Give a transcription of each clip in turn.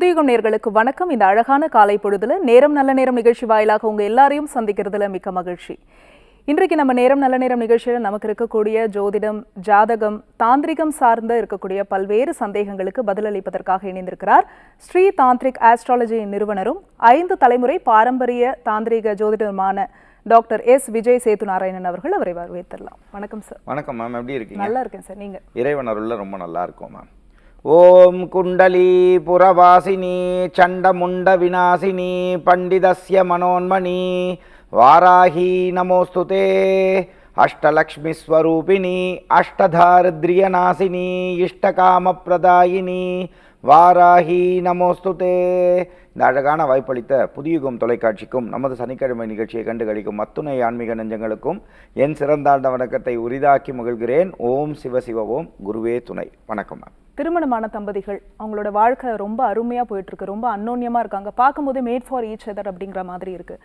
புதியுகம் நேர்களுக்கு வணக்கம். இந்த அழகான காலை பொழுதுல நேரம் நல்ல நேரம் நிகழ்ச்சி வாயிலாக உங்க எல்லாரையும் சந்திக்கிறதுல மிக்க மகிழ்ச்சி. இன்றைக்கு நம்ம நேரம் நல்ல நேரம் நிகழ்ச்சியில நமக்கு இருக்கக்கூடிய ஜோதிடம் ஜாதகம் தாந்திரிகம் சார்ந்த இருக்கக்கூடிய பல்வேறு சந்தேகங்களுக்கு பதிலளிப்பதற்காக இணைந்திருக்கிறார். ஸ்ரீ தாந்திரிக் ஆஸ்ட்ராலஜி நிறுவனரும் ஐந்து தலைமுறை பாரம்பரிய தாந்திரிக ஜோதிடருமான டாக்டர் எஸ். விஜய் சேது நாராயணன் அவர்கள் அவரை வரவேற்றலாம் வணக்கம் சார். வணக்கம் மேம் எப்படி இருக்கீங்க? நல்லா இருக்கேன் சார். நீங்க? இறைவன் அருள்ல ரொம்ப நல்லா இருக்கும் மேம் ஓம் குண்டலி புறவாசினி சண்டமுண்ட விநாசினி பண்டிதஸ்ய மனோன்மணி வாராகி நமோஸ்துதே அஷ்டலக்ஷ்மி ஸ்வரூபிணி அஷ்டதாரித்ரியநாசினி இஷ்டகாமப்பிரதாயினி வாராகி நமோஸ்துதே இந்த அழகான வாய்ப்பளித்த புதியுகம் தொலைக்காட்சிக்கும் நமது சனிக்கிழமை நிகழ்ச்சியை கண்டு கழிக்கும் அத்துணை ஆன்மீக நெஞ்சங்களுக்கும் என் சிறந்தாழ்ந்த வணக்கத்தை உரிதாக்கி மகிழ்கிறேன். ஓம் சிவ சிவ ஓம். குருவே துணை. வணக்கம் மேம். திருமணமான தம்பதிகள் அவங்களோட வாழ்க்கை ரொம்ப அருமையாக போயிட்டுருக்கு. ரொம்ப அன்னோன்யமா இருக்காங்க. பார்க்கும்போதே மேட் ஃபார் ஈச் அதர் அப்படிங்கிற மாதிரி இருக்கு.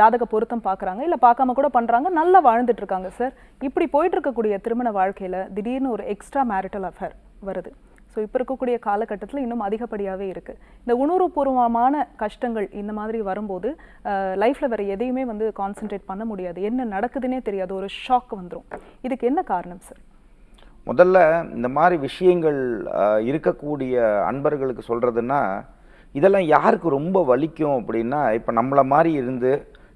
ஜாதக பொருத்தம் பார்க்குறாங்க. இல்லை பார்க்காம கூட பண்ணுறாங்க நல்லா வாழ்ந்துட்டுருக்காங்க சார் இப்படி போயிட்டுருக்கக்கூடிய திருமண வாழ்க்கையில் திடீர்னு ஒரு எக்ஸ்ட்ரா மேரிட்டல் அஃபேர் வருது. ஸோ இப்போ இருக்கக்கூடிய காலகட்டத்தில் இன்னும் அதிகப்படியாகவே இருக்குது இந்த உணர்வுபூர்வமான கஷ்டங்கள் இந்த மாதிரி வரும்போது லைஃப்பில் வேறு எதையுமே வந்து கான்சென்ட்ரேட் பண்ண முடியாது. என்ன நடக்குதுன்னே தெரியாது. ஒரு ஷாக் வந்துடும் இதுக்கு என்ன காரணம் சார் முதல்ல இந்த மாதிரி விஷயங்கள் இருக்கக்கூடிய அன்பர்களுக்கு சொல்கிறதுன்னா இதெல்லாம் யாருக்கு ரொம்ப வலிக்கும் அப்படின்னா இப்போ நம்மளை மாதிரி இருந்து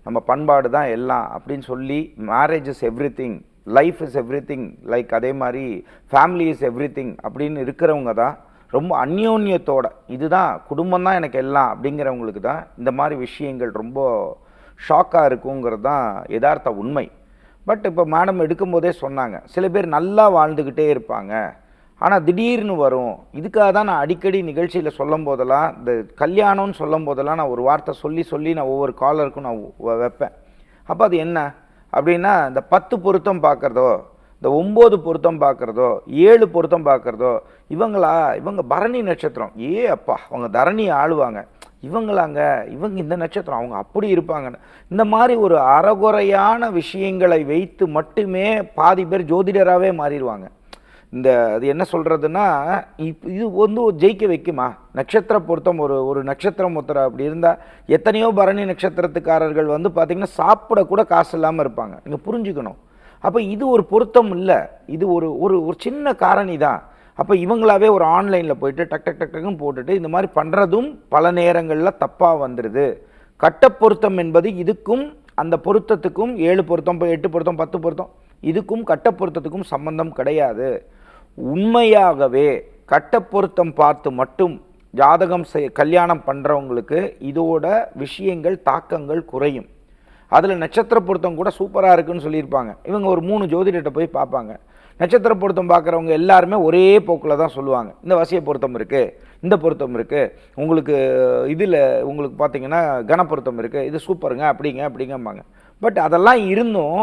நம்ம பண்பாடு தான் எல்லாம் அப்படின்னு சொல்லி marriage is everything life is everything like அதே மாதிரி ஃபேமிலி இஸ் எவ்ரி திங் அப்படின்னு இருக்கிறவங்க தான் ரொம்ப அந்யோன்யத்தோட இதுதான் குடும்பம் தான் எனக்கு எல்லாம் அப்படிங்கிறவங்களுக்கு தான் இந்த மாதிரி விஷயங்கள் ரொம்ப ஷாக்காக இருக்குங்கிறது தான் யதார்த்த உண்மை. பட் இப்போ மேடம் எடுக்கும்போதே சொன்னாங்க சில பேர் நல்லா வாழ்ந்துக்கிட்டே இருப்பாங்க ஆனால் திடீர்னு வரும். இதுக்காக தான் நான் அடிக்கடி நிகழ்ச்சியில் சொல்லும் போதெல்லாம் இந்த கல்யாணம்னு சொல்லும் போதெல்லாம் நான் ஒரு வார்த்தை சொல்லி சொல்லி நான் ஒவ்வொரு காலருக்கும் நான் வைப்பேன். அப்போ அது என்ன? அப்படின்னா இந்த பத்து பொருத்தம் பார்க்குறதோ இந்த ஒம்பது பொருத்தம் பார்க்குறதோ ஏழு பொருத்தம் பார்க்குறதோ இவங்களா இவங்க பரணி நட்சத்திரம். ஏ அப்பா அவங்க தரணி ஆளுவாங்க. இவங்களாங்க இவங்க இந்த நட்சத்திரம் அவங்க அப்படி இருப்பாங்கன்னு. இந்த மாதிரி ஒரு அறகுறையான விஷயங்களை வைத்து மட்டுமே பாதி பேர் ஜோதிடராகவே மாறிடுவாங்க. இந்த அது என்ன சொல்கிறதுன்னா இப் இது வந்து ஜெயிக்க வைக்குமா? நட்சத்திர பொருத்தம் ஒரு ஒரு நட்சத்திரம் ஒருத்தர் அப்படி இருந்தால் எத்தனையோ பரணி நட்சத்திரத்துக்காரர்கள் வந்து பார்த்திங்கன்னா சாப்பிடக்கூட காசு இல்லாமல் இருப்பாங்க. நீங்கள் புரிஞ்சுக்கணும். அப்போ இது ஒரு பொருத்தம் இல்லை. இது ஒரு ஒரு ஒரு சின்ன காரணி தான். அப்போ இவங்களாவே ஒரு ஆன்லைனில் போயிட்டு டக் டக் டக் டக்குன்னு போட்டுட்டு இந்த மாதிரி பண்ணுறதும் பல நேரங்களில் தப்பாக வந்துடுது கட்ட பொருத்தம் என்பது இதுக்கும் அந்த பொருத்தத்துக்கும் ஏழு பொருத்தம் இப்போ எட்டு பொருத்தம் பத்து பொருத்தம் இதுக்கும் கட்ட பொருத்தத்துக்கும் சம்பந்தம் கிடையாது. உண்மையாகவே கட்ட பொருத்தம் பார்த்து மட்டும் ஜாதகம் செய் கல்யாணம் பண்ணுறவங்களுக்கு இதோட விஷயங்கள் தாக்கங்கள் குறையும். அதில் நட்சத்திர பொருத்தம் கூட சூப்பராக இருக்குன்னு சொல்லியிருப்பாங்க. இவங்க ஒரு மூணு ஜோதிடர்கிட்ட போய் பார்ப்பாங்க. நட்சத்திர பொருத்தம் பார்க்குறவங்க எல்லாருமே ஒரே போக்கில் தான் சொல்லுவாங்க. இந்த வசிய பொருத்தம் இருக்குது இந்த பொருத்தம் இருக்குது உங்களுக்கு இதில் உங்களுக்கு பார்த்தீங்கன்னா கனப்பொருத்தம் இருக்குது இது சூப்பருங்க அப்படிங்க அப்படிங்கம்பாங்க. பட் அதெல்லாம் இருந்தும்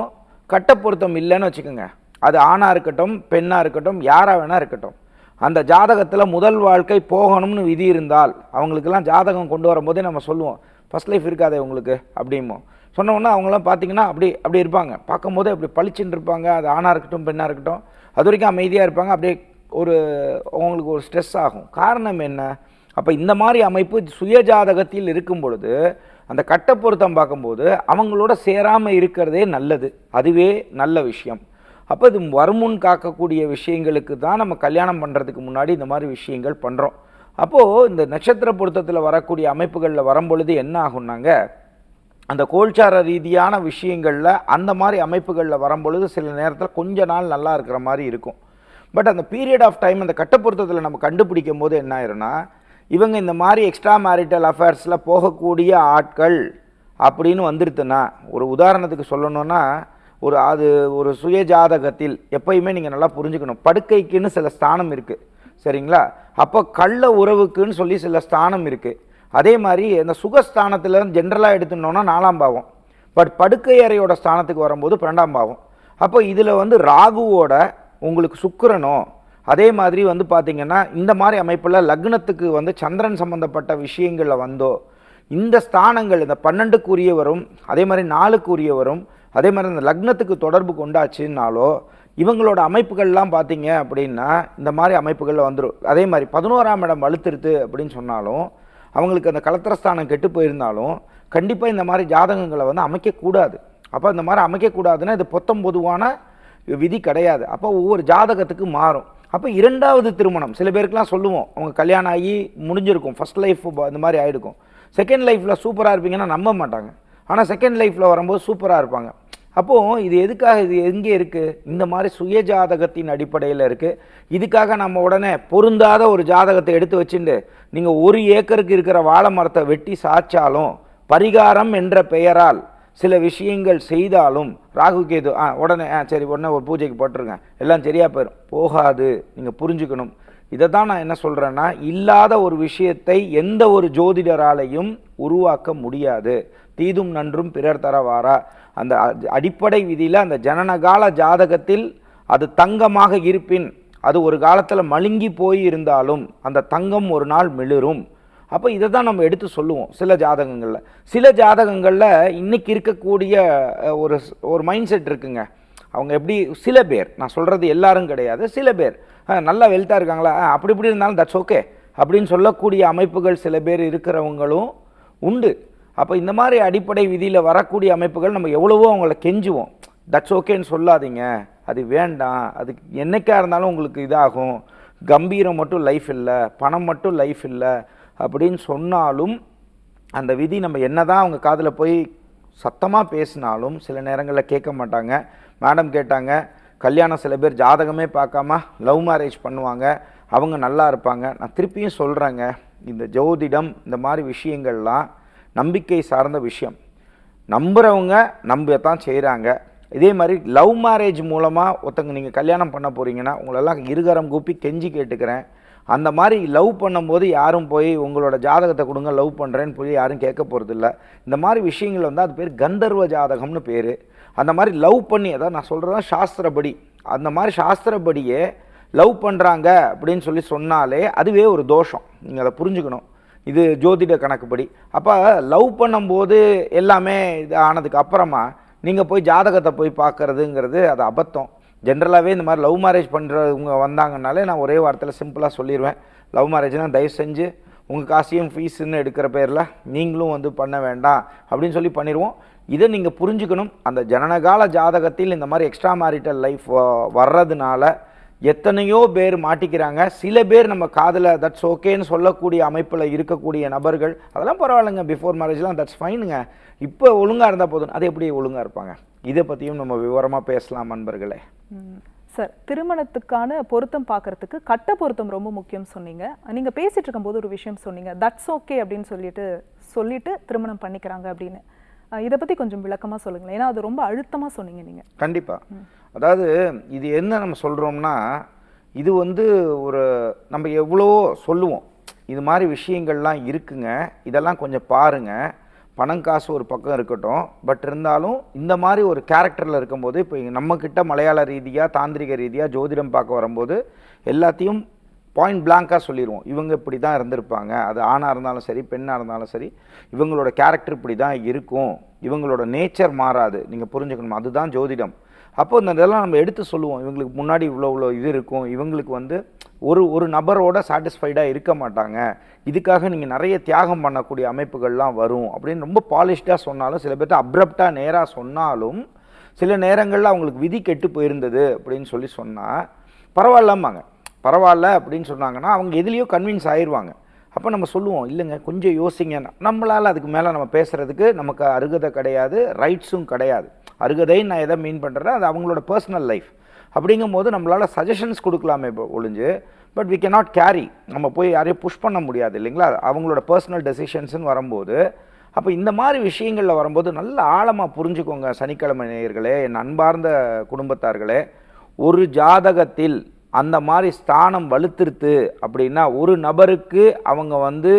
கட்ட பொருத்தம் இல்லைன்னு வச்சுக்கோங்க. அது ஆணாக இருக்கட்டும் பெண்ணாக இருக்கட்டும் யாராக வேணா இருக்கட்டும். அந்த ஜாதகத்தில் முதல் வாழ்க்கை போகணும்னு விதி இருந்தால் அவங்களுக்கெல்லாம் ஜாதகம் கொண்டு வரும்போதே நம்ம சொல்லுவோம் ஃபர்ஸ்ட் லைஃப் இருக்காதே உங்களுக்கு அப்படிமோ சொன்னோன்னா அவங்களாம் பார்த்தீங்கன்னா அப்படி அப்படி இருப்பாங்க. பார்க்கும்போதே அப்படி பளிச்சுன்னு இருப்பாங்க. அது ஆணாக இருக்கட்டும் பெண்ணாக இருக்கட்டும். அது வரைக்கும் அமைதியாக இருப்பாங்க. அப்படியே ஒரு அவங்களுக்கு ஒரு ஸ்ட்ரெஸ் ஆகும். காரணம் என்ன? அப்போ இந்த மாதிரி அமைப்பு சுய ஜாதகத்தில் இருக்கும் பொழுது அந்த கட்ட பொருத்தம் பார்க்கும்போது அவங்களோட சேராமல் இருக்கிறதே நல்லது. அதுவே நல்ல விஷயம். அப்போ இது வருமுன் காக்கக்கூடிய விஷயங்களுக்கு தான் நம்ம கல்யாணம் பண்ணுறதுக்கு முன்னாடி இந்த மாதிரி விஷயங்கள் பண்ணுறோம் அப்போது இந்த நட்சத்திர பொருத்தத்தில் வரக்கூடிய அமைப்புகளில் வரும்பொழுது என்ன ஆகும்னாங்க? அந்த கோல்சார ரீதியான விஷயங்களில் அந்த மாதிரி அமைப்புகளில் வரும்பொழுது சில நேரத்தில் கொஞ்ச நாள் நல்லா இருக்கிற மாதிரி இருக்கும். பட் அந்த பீரியட் ஆஃப் டைம் அந்த கட்டப்பொருத்தத்தில் நம்ம கண்டுபிடிக்கும் போது என்ன ஆயிரும்னா இவங்க இந்த மாதிரி எக்ஸ்ட்ரா மேரிட்டல் அஃபேர்ஸில் போகக்கூடிய ஆட்கள் அப்படின்னு வந்துருத்துன்னா ஒரு உதாரணத்துக்கு சொல்லணுன்னா ஒரு அது ஒரு சுய ஜாதகத்தில் எப்பயுமே நீங்கள் நல்லா புரிஞ்சுக்கணும். படுக்கைக்குன்னு சில ஸ்தானம் இருக்குது சரிங்களா? அப்போ கள்ள உறவுக்குன்னு சொல்லி சில ஸ்தானம் இருக்குது அதே மாதிரி இந்த சுகஸ்தானத்தில் ஜென்ரலாக எடுத்துட்டோம்னா நாலாம் பாவம். பட் படுக்கை அறையோட ஸ்தானத்துக்கு வரும்போது பன்னெண்டாம் பாவம். அப்போ இதில் வந்து ராகுவோட உங்களுக்கு சுக்கரனோ அதே மாதிரி வந்து பார்த்திங்கன்னா இந்த மாதிரி அமைப்பில் லக்னத்துக்கு வந்து சந்திரன் சம்மந்தப்பட்ட விஷயங்களில் வந்தோ இந்த ஸ்தானங்கள் இந்த பன்னெண்டுக்குரியவரும் அதே மாதிரி நாலுக்குரியவரும் அதே மாதிரி இந்த லக்னத்துக்கு தொடர்பு கொண்டாச்சுன்னாலோ இவங்களோட அமைப்புகள்லாம் பார்த்தீங்க அப்படின்னா இந்த மாதிரி அமைப்புகளில் வந்துடும் அதே மாதிரி பதினோராம் இடம் வலுத்துருது அப்படின்னு சொன்னாலும் அவங்களுக்கு அந்த கலத்திரஸ்தானம் கெட்டு போயிருந்தாலும் கண்டிப்பாக இந்த மாதிரி ஜாதகங்களை வந்து அமைக்கக்கூடாது. அப்போ இந்த மாதிரி அமைக்கக்கூடாதுன்னா இது பொத்தம் பொதுவான விதி கிடையாது. அப்போ ஒவ்வொரு ஜாதகத்துக்கு மாறும். அப்போ இரண்டாவது திருமணம் சில பேருக்குலாம் சொல்லுவோம் அவங்க கல்யாணம் ஆகி முடிஞ்சிருக்கும் ஃபஸ்ட் லைஃப் இந்த மாதிரி ஆகிருக்கும் செகண்ட் லைஃப்பில் சூப்பராக இருப்பீங்கன்னா நம்ப மாட்டாங்க. ஆனால் செகண்ட் லைஃப்பில் வரும்போது சூப்பராக இருப்பாங்க. அப்போது இது எதுக்காக இது எங்கே இருக்குது இந்த மாதிரி சுய ஜாதகத்தின் அடிப்படையில் இருக்குது இதுக்காக நம்ம உடனே பொருந்தாத ஒரு ஜாதகத்தை எடுத்து வச்சுட்டு நீங்கள் ஒரு ஏக்கருக்கு இருக்கிற வாழை மரத்தை வெட்டி சாய்ச்சாலும் பரிகாரம் என்ற பெயரால் சில விஷயங்கள் செய்தாலும் ராகு கேது ஆ உடனே ஆ சரி உடனே ஒரு பூஜைக்கு போட்டுருங்க. எல்லாம் சரியாக போயிடும் போகாது. நீங்கள் புரிஞ்சுக்கணும். இதை தான் நான் என்ன சொல்கிறேன்னா இல்லாத ஒரு விஷயத்தை எந்த ஒரு ஜோதிடராலையும் உருவாக்க முடியாது. தீதும் நன்றும் பிறர் தரவாரா? அந்த அடிப்படை விதியில் அந்த ஜனனகால ஜாதகத்தில் அது தங்கமாக இருப்பின் அது ஒரு காலத்தில் மழுங்கி போய் இருந்தாலும் அந்த தங்கம் ஒரு நாள் மிளிரும். அப்போ இதை தான் நம்ம எடுத்து சொல்லுவோம் சில ஜாதகங்களில். சில ஜாதகங்களில் இன்னைக்கு இருக்கக்கூடிய ஒரு ஒரு மைண்ட் செட் இருக்குங்க. அவங்க எப்படி சில பேர் நான் சொல்கிறது எல்லாரும் கிடையாது சில பேர். நல்லா வெல்த்தாக இருக்காங்களா? அப்படி இப்படி இருந்தாலும் தட்ஸ் ஓகே அப்படின்னு சொல்லக்கூடிய அமைப்புகள் சில பேர் இருக்கிறவங்களும் உண்டு. அப்போ இந்த மாதிரி அடிப்படை விதியில் வரக்கூடிய அமைப்புகள் நம்ம எவ்வளவோ அவங்கள கெஞ்சுவோம். தட்ஸ் ஓகேன்னு சொல்லாதீங்க. அது வேண்டாம். அது என்னைக்காக இருந்தாலும் உங்களுக்கு இதாகும். கம்பீரம் மட்டும் லைஃப் இல்லை. பணம் மட்டும் லைஃப் இல்லை. அப்படின்னு சொன்னாலும் அந்த விதி நம்ம என்ன தான் அவங்க காதில் போய் சத்தமாக பேசினாலும் சில நேரங்களில் கேட்க மாட்டாங்க. மேடம் கேட்டாங்க கல்யாணம் சில பேர் ஜாதகமே பார்க்காம லவ் மேரேஜ் பண்ணுவாங்க. அவங்க நல்லா இருப்பாங்க. நான் திருப்பியும் சொல்கிறேங்க இந்த ஜோதிடம் இந்த மாதிரி விஷயங்கள்லாம் நம்பிக்கை சார்ந்த விஷயம். நம்புகிறவங்க நம்பத்தான் செய்கிறாங்க இதே மாதிரி லவ் மேரேஜ் மூலமாக ஒருத்தங்க நீங்கள் கல்யாணம் பண்ண போகிறீங்கன்னா உங்களெல்லாம் இருகரம் கூப்பி கெஞ்சி கேட்டுக்கிறேன். அந்த மாதிரி லவ் பண்ணும்போது யாரும் போய் உங்களோட ஜாதகத்தை கொடுங்க லவ் பண்ணுறேன்னு போய் யாரும் கேட்க போகிறதில்ல இந்த மாதிரி விஷயங்கள் வந்து அது பேர் கந்தர்வ ஜாதகம்னு பேர். அந்த மாதிரி லவ் பண்ணி அதாவது நான் சொல்கிறதா சாஸ்திரப்படி. அந்த மாதிரி சாஸ்திரப்படியே லவ் பண்ணுறாங்க அப்படின்னு சொல்லி சொன்னாலே அதுவே ஒரு தோஷம். நீங்கள் அதை புரிஞ்சுக்கணும். இது ஜோதிட கணக்குப்படி. அப்போ லவ் பண்ணும்போது எல்லாமே இது ஆனதுக்கு அப்புறமா நீங்கள் போய் ஜாதகத்தை போய் பார்க்கறதுங்கிறது அது அபத்தம். ஜென்ரலாகவே இந்த மாதிரி லவ் மேரேஜ் பண்ணுறவங்க வந்தாங்கனாலே நான் ஒரே வாரத்தில் சிம்பிளாக சொல்லிடுவேன் லவ் மேரேஜ்னால் தயவு செஞ்சு உங்கள் காசையும் ஃபீஸுன்னு எடுக்கிற பேரில் நீங்களும் வந்து பண்ண வேண்டாம் அப்படின்னு சொல்லி பண்ணிடுவோம் இதை நீங்கள் புரிஞ்சுக்கணும். அந்த ஜனனகால ஜாதகத்தில் இந்த மாதிரி எக்ஸ்ட்ரா மேரிட்டல் லைஃப் வர்றதுனால எத்தனையோ பேர் மாட்டிக்கிறாங்க. சில பேர் நம்ம காதில் தட்ஸ் ஓகேன்னு சொல்லக்கூடிய அமைப்பில் இருக்கக்கூடிய நபர்கள் அதெல்லாம் பரவாயில்லைங்க. பிஃபோர் மேரேஜ்லாம் தட்ஸ் ஃபைனுங்க இப்போ ஒழுங்காக இருந்தால் போதும். அது எப்படி ஒழுங்காக இருப்பாங்க? இதை பற்றியும் நம்ம விவரமாக பேசலாம் நண்பர்களே. சார் திருமணத்துக்கான பொருத்தம் பார்க்கறதுக்கு கட்ட பொருத்தம் ரொம்ப முக்கியம் சொன்னீங்க. நீங்க பேசிட்டு இருக்கும்போது ஒரு விஷயம் சொன்னீங்க. தட்ஸ் ஓகே அப்படின்னு சொல்லிட்டு சொல்லிட்டு திருமணம் பண்ணிக்கிறாங்க அப்படின்னு. இதை பத்தி கொஞ்சம் விளக்கமா சொல்லுங்களேன். ஏன்னா அது ரொம்ப அழுத்தமா சொன்னீங்க நீங்க. கண்டிப்பாக அதாவது இது என்ன நம்ம சொல்கிறோம்னா இது வந்து ஒரு நம்ம எவ்வளோ சொல்லுவோம். இது மாதிரி விஷயங்கள்லாம் இருக்குங்க. இதெல்லாம் கொஞ்சம் பாருங்க. பணம் காசு ஒரு பக்கம் இருக்கட்டும். பட் இருந்தாலும் இந்த மாதிரி ஒரு கேரக்டரில் இருக்கும்போது இப்போ நம்மக்கிட்ட மலையாள ரீதியாக தாந்திரிக ரீதியாக ஜோதிடம் பார்க்க வரும்போது எல்லாத்தையும் பாயிண்ட் பிளாங்காக சொல்லிடுவோம் இவங்க இப்படி தான் இருந்திருப்பாங்க. அது ஆணாக இருந்தாலும் சரி பெண்ணாக இருந்தாலும் சரி இவங்களோட கேரக்டர் இப்படி தான் இருக்கும். இவங்களோட நேச்சர் மாறாது. நீங்கள் புரிஞ்சுக்கணும்? அதுதான் ஜோதிடம். அப்போ இந்த இதெல்லாம் நம்ம எடுத்து சொல்லுவோம். இவங்களுக்கு முன்னாடி இவ்வளோ இவ்வளோ இது இருக்கும். இவங்களுக்கு வந்து ஒரு ஒரு நபரோட சாட்டிஸ்ஃபைடாக இருக்க மாட்டாங்க. இதுக்காக நீங்கள் நிறைய தியாகம் பண்ணக்கூடிய அமைப்புகள்லாம் வரும் அப்படின்னு ரொம்ப பாலிஷ்டாக சொன்னாலும் சில பேர்த்த அப்ரப்டாக நேராக சொன்னாலும் சில நேரங்களில் அவங்களுக்கு விதி கெட்டு போயிருந்தது அப்படின்னு சொல்லி சொன்னால் பரவாயில்லம்பாங்க. பரவாயில்ல அப்படின்னு சொன்னாங்கன்னா அவங்க எதுலேயோ கன்வின்ஸ் ஆயிடுவாங்க அப்போ நம்ம சொல்லுவோம் இல்லைங்க கொஞ்சம் யோசிங்க. நம்மளால் அதுக்கு மேலே நம்ம பேசுகிறதுக்கு நமக்கு அருகதை கிடையாது ரைட்ஸும் கிடையாது. அருகதைன்னு நான் எதை மீன் பண்ணுறேன் அது அவங்களோட பர்சனல் லைஃப் அப்படிங்கும்போது நம்மளால் சஜஷன்ஸ் கொடுக்கலாமே இப்போ ஒழிஞ்சு பட் வீ கே நாட் கேரி நம்ம போய் யாரையும் புஷ் பண்ண முடியாது இல்லைங்களா? அவங்களோட பர்சனல் டெசிஷன்ஸ்னு வரும்போது அப்போ இந்த மாதிரி விஷயங்களில் வரும்போது நல்ல ஆழமாக புரிஞ்சுக்கோங்க சனிக்கிழமை நேயர்களே என் அன்பார்ந்த குடும்பத்தார்களே. ஒரு ஜாதகத்தில் அந்த மாதிரி ஸ்தானம் வலுத்திருத்து அப்படின்னா ஒரு நபருக்கு அவங்க வந்து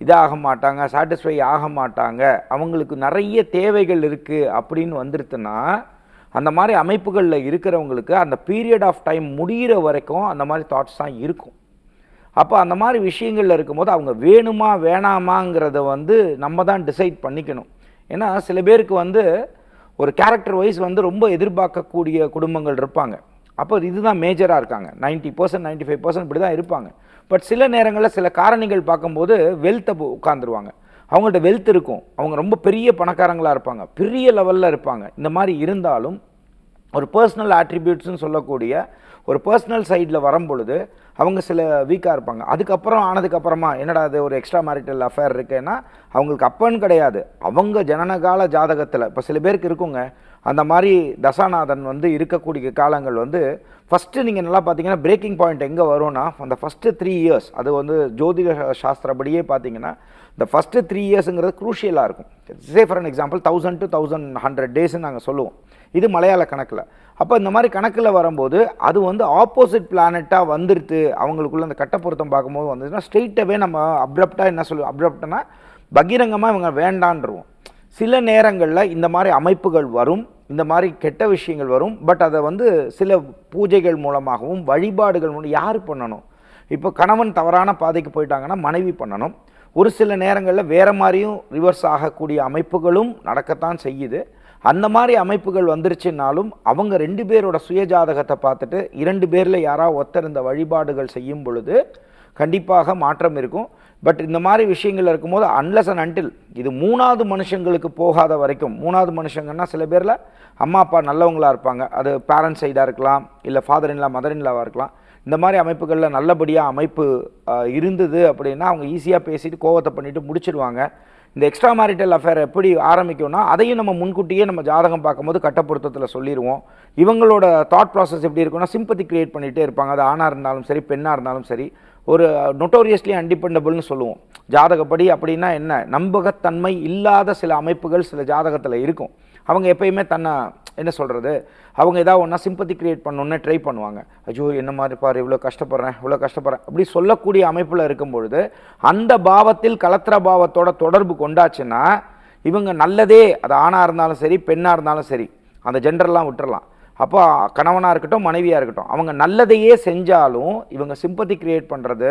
இதாக மாட்டாங்க சாட்டிஸ்ஃபை ஆக மாட்டாங்க. அவங்களுக்கு நிறைய தேவைகள் இருக்குது அப்படின்னு வந்துருத்துன்னா அந்த மாதிரி அமைப்புகளில் இருக்கிறவங்களுக்கு அந்த பீரியட் ஆஃப் டைம் முடிகிற வரைக்கும் அந்த மாதிரி தாட்ஸ் தான் இருக்கும். அப்போ அந்த மாதிரி விஷயங்களில் இருக்கும்போது அவங்க வேணுமா வேணாமாங்கிறத வந்து நம்ம தான் டிசைட் பண்ணிக்கணும். ஏன்னா சில பேருக்கு வந்து ஒரு கேரக்டர் வைஸ் வந்து ரொம்ப எதிர்பார்க்கக்கூடிய குடும்பங்கள் இருப்பாங்க. அப்போ இதுதான் மேஜராக இருக்காங்க. 90% பர்சன்ட் நைன்டி ஃபைவ் பர்சன்ட் இப்படி தான் இருப்பாங்க. பட் சில நேரங்களில் சில காரணிகள் பார்க்கும்போது வெல்த்தை உட்காந்துருவாங்க அவங்கள்ட்ட வெல்த் இருக்கும். அவங்க ரொம்ப பெரிய பணக்காரங்களாக இருப்பாங்க. பெரிய லெவலில் இருப்பாங்க. இந்த மாதிரி இருந்தாலும் ஒரு பர்சனல் ஆட்ரிபியூட்ஸ்னு சொல்லக்கூடிய ஒரு பர்சனல் சைடில் வரும்பொழுது அவங்க சில வீக்காக இருப்பாங்க. அதுக்கப்புறம் ஆனதுக்கப்புறமா என்னடா அது ஒரு எக்ஸ்ட்ரா மேரிட்டல் அஃபேர் இருக்குன்னா அவங்களுக்கு அப்பன்னு கிடையாது. அவங்க ஜனனகால ஜாதகத்தில் இப்போ சில பேருக்கு இருக்குங்க. அந்த மாதிரி தசாநாதன் வந்து இருக்கக்கூடிய காலங்கள் வந்து ஃபஸ்ட்டு நீங்கள் நல்லா பார்த்தீங்கன்னா பிரேக்கிங் பாயிண்ட் எங்கே வரும்னா அந்த ஃபஸ்ட்டு த்ரீ இயர்ஸ் அது வந்து ஜோதிட சாஸ்திரப்படியே பார்த்தீங்கன்னா இந்த ஃபஸ்ட்டு த்ரீ இயர்ஸுங்கிறது க்ரூஷியலாக இருக்கும். Say for an example thousand to thousand hundred டேஸ்ன்னு நாங்கள் சொல்லுவோம். இது மலையாள கணக்கில். அப்போ இந்த மாதிரி கணக்கில் வரும்போது அது வந்து ஆப்போசிட் பிளானட்டாக வந்துடுது அவங்களுக்குள்ள அந்த கட்ட பொருத்தம் பார்க்கும்போது வந்துச்சுன்னா ஸ்ட்ரெயிட்டாகவே நம்ம அப்ரப்டாக என்ன சொல்லுவோம்? அப்ரப்டனா பகிரங்கமாக இவங்க வேண்டான்றுவோம். சில நேரங்களில் இந்த மாதிரி அமைப்புகள் வரும் இந்த மாதிரி கெட்ட விஷயங்கள் வரும் பட் அதை வந்து சில பூஜைகள் மூலமாகவும் வழிபாடுகள் மூலம் யார் பண்ணணும்? இப்போ கணவன் தவறான பாதைக்கு போயிட்டாங்கன்னா மனைவி பண்ணணும். ஒரு சில நேரங்களில் வேறு மாதிரியும் ரிவர்ஸ் ஆகக்கூடிய அமைப்புகளும் நடக்கத்தான் செய்யுது. அந்த மாதிரி அமைப்புகள் வந்துருச்சுனாலும் அவங்க ரெண்டு பேரோட சுயஜாதகத்தை பார்த்துட்டு இரண்டு பேரில் யாராவது ஒத்தர் இந்த வழிபாடுகள் செய்யும் பொழுது கண்டிப்பாக மாற்றம் இருக்கும். பட் இந்த மாதிரி விஷயங்கள் இருக்கும்போது அன்லஸ் அண்ட் அன்டில் இது மூணாவது மனுஷங்களுக்கு போகாத வரைக்கும் மூணாவது மனுஷங்கன்னா சில பேரில் அம்மா அப்பா நல்லவங்களா இருப்பாங்க. அது பேரண்ட்ஸ் சைடாக இருக்கலாம் இல்லை ஃபாதர் இன்லா மதர் இன்லாவாக இருக்கலாம். இந்த மாதிரி அமைப்புகளில் நல்லபடியாக அமைப்பு இருந்தது அப்படின்னா அவங்க ஈஸியாக பேசிட்டு கோவத்தை பண்ணிட்டு முடிச்சிடுவாங்க இந்த எக்ஸ்ட்ரா மேரிட்டல் அஃபேர் எப்படி ஆரம்பிக்கும்னா அதையும் நம்ம முன்கூட்டியே நம்ம ஜாதகம் பார்க்கும்போது கட்டப்பொருத்தத்தில் சொல்லிடுவோம் இவங்களோட தாட் ப்ராசஸ் எப்படி இருக்கும்னா சிம்பத்தி க்ரியேட் பண்ணிகிட்டே இருப்பாங்க. அது ஆணாக இருந்தாலும் சரி பெண்ணாக இருந்தாலும் சரி. ஒரு நொட்டோரியஸ்லி அன்டிபெண்டபிள்னு சொல்லுவோம். ஜாதகப்படி அப்படின்னா என்ன? நம்பகத்தன்மை இல்லாத சில அமைப்புகள் சில ஜாதகத்தில் இருக்கும். அவங்க எப்பயுமே தன்னை என்ன சொல்கிறது அவங்க ஏதாவது ஒன்றா சிம்பத்தி க்ரியேட் பண்ணணுன்னு ட்ரை பண்ணுவாங்க. ஐயோ என்ன மாதிரி பாரு இவ்வளோ கஷ்டப்படுறேன் இவ்வளோ கஷ்டப்படுறேன் அப்படி சொல்லக்கூடிய அமைப்பில் இருக்கும் பொழுது அந்த பாவத்தில் கலத்திர பாவத்தோட தொடர்பு கொண்டாச்சுன்னா இவங்க நல்லதே அது ஆணாக இருந்தாலும் சரி பெண்ணாக இருந்தாலும் சரி அந்த ஜெண்டர்லாம் விட்டுறலாம். அப்போ கணவனாக இருக்கட்டும் மனைவியாக இருக்கட்டும் அவங்க நல்லதையே செஞ்சாலும் இவங்க சிம்பத்தி கிரியேட் பண்ணுறது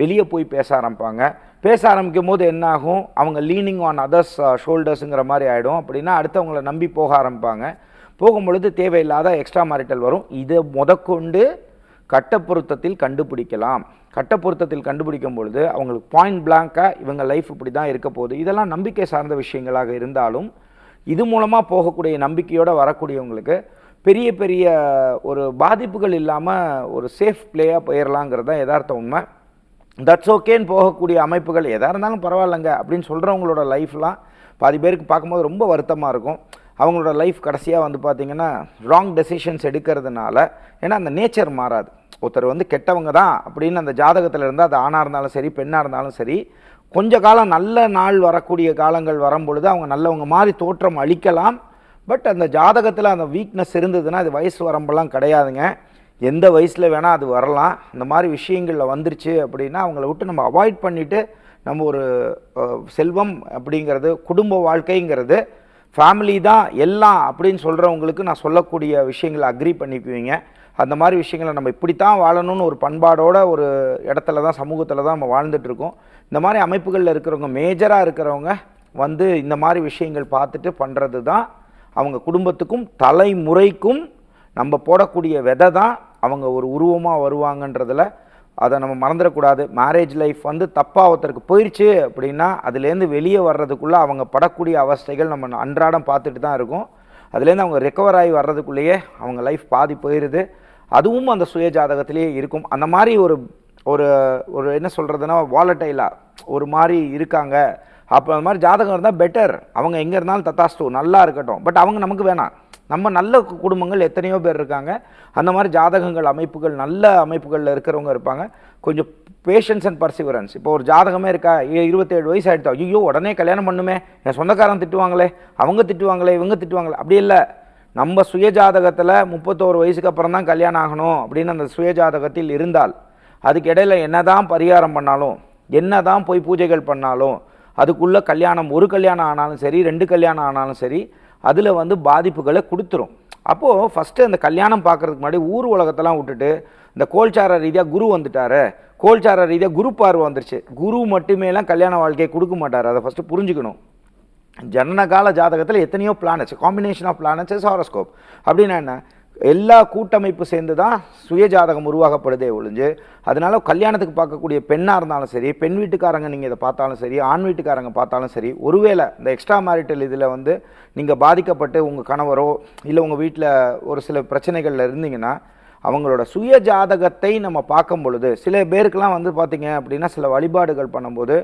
வெளியே போய் பேச ஆரம்பிப்பாங்க. பேச ஆரம்பிக்கும் போது என்னாகும்? அவங்க லீனிங் ஆன் அதர்ஸ் ஷோல்டர்ஸுங்கிற மாதிரி ஆகிடும் அப்படின்னா அடுத்தவங்கள நம்பி போக ஆரம்பிப்பாங்க. போகும்பொழுது தேவையில்லாத எக்ஸ்ட்ரா மேரிட்டல் வரும். இதை முதற்கொண்டு கட்டப்பொருத்தத்தில் கண்டுபிடிக்கலாம். கட்டப்பொருத்தத்தில் கண்டுபிடிக்கும் பொழுது அவங்களுக்கு பாயிண்ட் பிளாங்காக இவங்க லைஃப் இப்படி தான் இருக்க போகுது. இதெல்லாம் நம்பிக்கை சார்ந்த விஷயங்களாக இருந்தாலும் இது மூலமாக போகக்கூடிய நம்பிக்கையோடு வரக்கூடியவங்களுக்கு பெரிய பெரிய ஒரு பாதிப்புகள் இல்லாமல் ஒரு சேஃப் பிளேயாக போயிடலாங்கிறது தான் யதார்த்த உண்மை. தட்ஸ் ஓகேன்னு போகக்கூடிய அமைப்புகள் எதாக இருந்தாலும் பரவாயில்லைங்க அப்படின்னு சொல்கிறவங்களோட லைஃப்லாம் பாதி பேருக்கு பார்க்கும்போது ரொம்ப வருத்தமாக இருக்கும். அவங்களோட லைஃப் கடைசியாக வந்து பார்த்திங்கன்னா ராங் டெசிஷன்ஸ் எடுக்கிறதுனால ஏன்னா அந்த நேச்சர் மாறாது. ஒருத்தர் வந்து கெட்டவங்க தான் அப்படின்னு அந்த ஜாதகத்தில் இருந்தால் அது ஆணாக இருந்தாலும் சரி பெண்ணாக இருந்தாலும் சரி கொஞ்ச காலம் நல்ல நாள் வரக்கூடிய காலங்கள் வரும்பொழுது அவங்க நல்லவங்க மாதிரி தோற்றம் அளிக்கலாம். பட் அந்த ஜாதகத்தில் அந்த வீக்னஸ் இருந்ததுன்னா அது வயசு வரம்பெல்லாம் கிடையாதுங்க. எந்த வயசில் வேணால் அது வரலாம். இந்த மாதிரி விஷயங்களில் வந்துருச்சு அப்படின்னா அவங்கள விட்டு நம்ம அவாய்ட் பண்ணிவிட்டு நம்ம ஒரு செல்வம் அப்படிங்கிறது குடும்ப வாழ்க்கைங்கிறது ஃபேமிலி தான் எல்லாம் அப்படின்னு சொல்கிறவங்களுக்கு நான் சொல்லக்கூடிய விஷயங்களை அக்ரி பண்ணிக்குவீங்க. அந்த மாதிரி விஷயங்களை நம்ம இப்படித்தான் வாழணும்னு ஒரு பண்பாடோட ஒரு இடத்துல தான் சமூகத்தில் தான் நம்ம வாழ்ந்துட்டு இருக்கோம். இந்த மாதிரி அமைப்புகளில் இருக்கிறவங்க மேஜராக இருக்கிறவங்க வந்து இந்த மாதிரி விஷயங்கள் பார்த்துட்டு பண்ணுறது தான் அவங்க குடும்பத்துக்கும் தலைமுறைக்கும் நம்ம போடக்கூடிய விதை தான் அவங்க ஒரு உருவமாக வருவாங்கன்றதுல அதை நம்ம மறந்துடக்கூடாது. மேரேஜ் லைஃப் வந்து தப்பாக ஒருத்தருக்கு போயிடுச்சு அப்படின்னா அதுலேருந்து வெளியே வர்றதுக்குள்ளே அவங்க படக்கூடிய அவஸ்தைகள் நம்ம அன்றாடம் பார்த்துட்டு தான் இருக்கும். அதுலேருந்து அவங்க ரெக்கவர் ஆகி வர்றதுக்குள்ளேயே அவங்க லைஃப் பாதி போயிடுது அதுவும் அந்த சுய ஜாதகத்திலேயே இருக்கும். அந்த மாதிரி ஒரு ஒரு ஒரு என்ன சொல்கிறதுனா வாலட்டைலாக ஒரு மாதிரி இருக்காங்க. அப்போ அந்த மாதிரி ஜாதகம் இருந்தால் பெட்டர் அவங்க எங்கே இருந்தாலும் தத்தாஸ்து நல்லா இருக்கட்டும். பட் அவங்க நமக்கு வேணாம். நம்ம நல்ல குடும்பங்கள் எத்தனையோ பேர் இருக்காங்க. அந்த மாதிரி ஜாதகங்கள் அமைப்புகள் நல்ல அமைப்புகளில் இருக்கிறவங்க இருப்பாங்க. கொஞ்சம் பேஷன்ஸ் அண்ட் பர்சிவரன்ஸ் இப்போ ஒரு ஜாதகமே இருக்கா? இருபத்தேழு வயசு ஆகிடுச்சா ஐயோ உடனே கல்யாணம் பண்ணுமே. என் சொந்தக்காரன் திட்டுவாங்களே. அவங்க திட்டுவாங்களே இவங்க திட்டுவாங்களே. அப்படி இல்லை. நம்ம சுய ஜாதகத்தில் முப்பத்தோரு வயசுக்கு அப்புறம் தான் கல்யாணம் ஆகணும் அப்படின்னு அந்த சுய ஜாதகத்தில் இருந்தால் அதுக்கு இடையில என்னதான் பரிகாரம் பண்ணாலும் என்ன தான் போய் பூஜைகள் பண்ணாலும் அதுக்குள்ளே கல்யாணம் ஒரு கல்யாணம் ஆனாலும் சரி ரெண்டு கல்யாணம் ஆனாலும் சரி அதில் வந்து பாதிப்புகளை கொடுத்துரும். அப்போது ஃபஸ்ட்டு அந்த கல்யாணம் பார்க்கறதுக்கு முன்னாடி ஊர் உலகத்தெல்லாம் விட்டுட்டு இந்த கோல்சார ரீதியாக குரு வந்துட்டார் கோல்சார ரீதியாக குரு பார்வை வந்துருச்சு. குரு மட்டுமேலாம் கல்யாண வாழ்க்கையை கொடுக்க மாட்டார். அதை ஃபஸ்ட்டு புரிஞ்சுக்கணும். ஜனனகால ஜாதகத்தில் எத்தனையோ planets combination of planets horoscope அப்படின்னா என்ன? எல்லா கூட்டமைப்பு சேர்ந்து தான் சுயஜாதகம் உருவாக்கப்படுதே ஒழிஞ்சு அதனால கல்யாணத்துக்கு பார்க்கக்கூடிய பெண்ணாக இருந்தாலும் சரி பெண் வீட்டுக்காரங்க நீங்கள் இதை பார்த்தாலும் சரி ஆண் வீட்டுக்காரங்க பார்த்தாலும் சரி ஒருவேளை இந்த எக்ஸ்ட்ரா மேரிட்டல் இதில் வந்து நீங்கள் பாதிக்கப்பட்டு உங்கள் கணவரோ இல்லை உங்கள் வீட்டில் ஒரு சில பிரச்சனைகளில் இருந்தீங்கன்னா அவங்களோட சுய ஜாதகத்தை நம்ம பார்க்கும் பொழுது சில பேருக்கெல்லாம் வந்து பார்த்தீங்க அப்படின்னா சில வழிபாடுகள் பண்ணும்போது